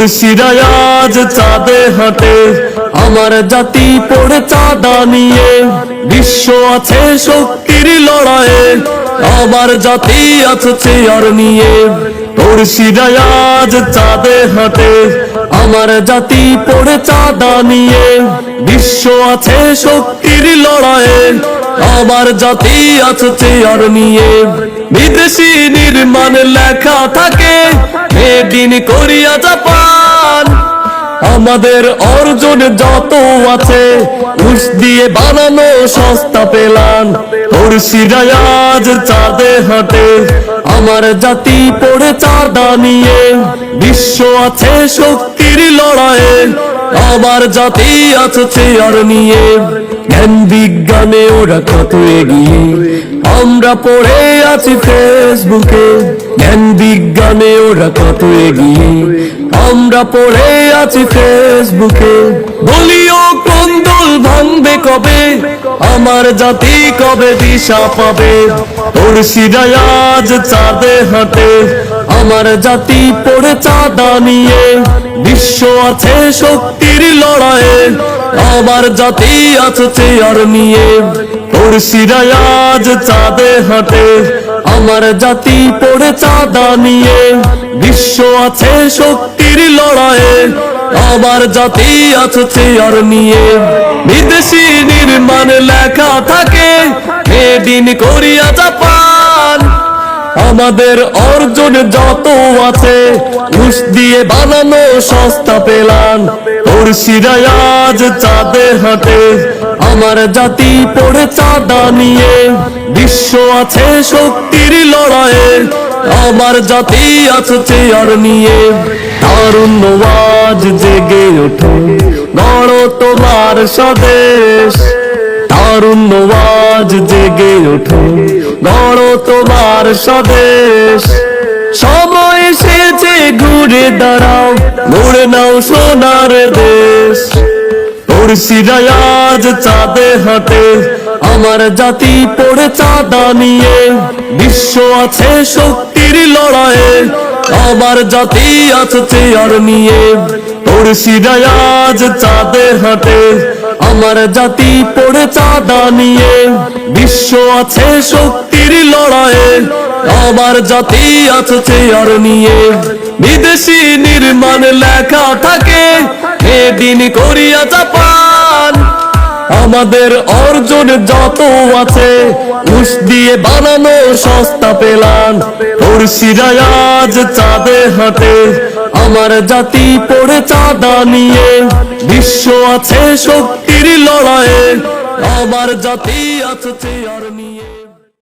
পড়শিরা আজ চাঁদে আমার জাতি পড়ে চাঁদা নিয়ে। বিশ্ব আছে শক্তির লড়াইয়ে, আমার জাতি আছে চেয়ার নিয়ে। চাঁদে আমার জাতি পড়ে চাঁদা নিয়ে। বিশ্ব আছে শক্তির লড়াইয়ে, আমার জাতি আছে চেয়ার নিয়ে। বিদেশি নির্মাণ লেখা থাকে মেডিন কোরিয়া, জাপান আমাদের অর্জন যত আছে, ঘুষ দিয়ে বানানো সস্তা পেলাম পড়শিরা আজ চাঁদে হাঁটে, আমার জাতি পড়ে চাঁদা নিয়ে। বিশ্ব আছে শক্তির লড়াইয়ে, আমার জাতি আছে চেয়ার নিয়ে। জ্ঞান বিজ্ঞানে ওরা কত এগিয়ে, আমরা পড়ে আছি ফেসবুকে। জ্ঞান বিজ্ঞানে ওরা কত এগিয়ে আমরা পড়ে আছি ফেসবুকে বলিও কন্দল ভাঙবে কবে? আমার জাতি কবে দিশা পাবে? পড়শিরা আজ চাঁদে হাঁটে। আমার জাতি পড়ে চাঁদা নিয়ে। বিশ্ব আছে শক্তির লড়াইয়ে। আমার জাতি আছে চেয়ার নিয়ে। পড়শিরা আজ চাঁদে হাঁটে, আমার জাতি পড়ে চাঁদা নিয়ে। বিশ্ব আছে শক্তির লড়াইয়ে, আমার জাতি আছে চেয়ার নিয়ে। বিদেশি নির্মাণ লেখা থাকে মেডিন কোরিয়া জাপান আমাদের অর্জন যত আছে ঘুষ দিয়ে বানানো সস্তা পড়শিরা আজ চাঁদে হাঁটে, আমার জাতি পড়ে চাঁদা নিয়ে বিশ্ব আছে শক্তির লড়াইয়ে। আমার জাতি আছে চেয়ার নিয়ে। আজ জেগে ওঠে গড় তোমার স্বদেশ। আজ জেগে তোমার স্বদেশ। সময় ঘুরে দাঁড়াও, ঘুরে নাও সোনার দেশ। আজ চাঁদে হাঁটে আমার জাতি পড়ে চাঁদা নিয়ে। বিশ্ব আছে শক্তির লড়াইয়ে। আমার জাতি আছে নিয়ে। চাঁদে আমার জাতি পড়ে চাঁদা নিয়ে। বিশ্ব আছে শক্তির লড়াইয়ে। আমার জাতি আছে চেয়ার নিয়ে। বিদেশি নির্মাণ লেখা মেডিন কোরিয়া জাপান। আমাদের অর্জন যত আছে ঘুষ দিয়ে বানানো সস্তা পড়শিরা আজ চাঁদে হাঁটে, আমার জাতি পড়ে চাঁদা নিয়ে। বিশ্ব আছে শক্তির লড়াইয়ে, আমার জাতি আছে চেয়ার নিয়ে।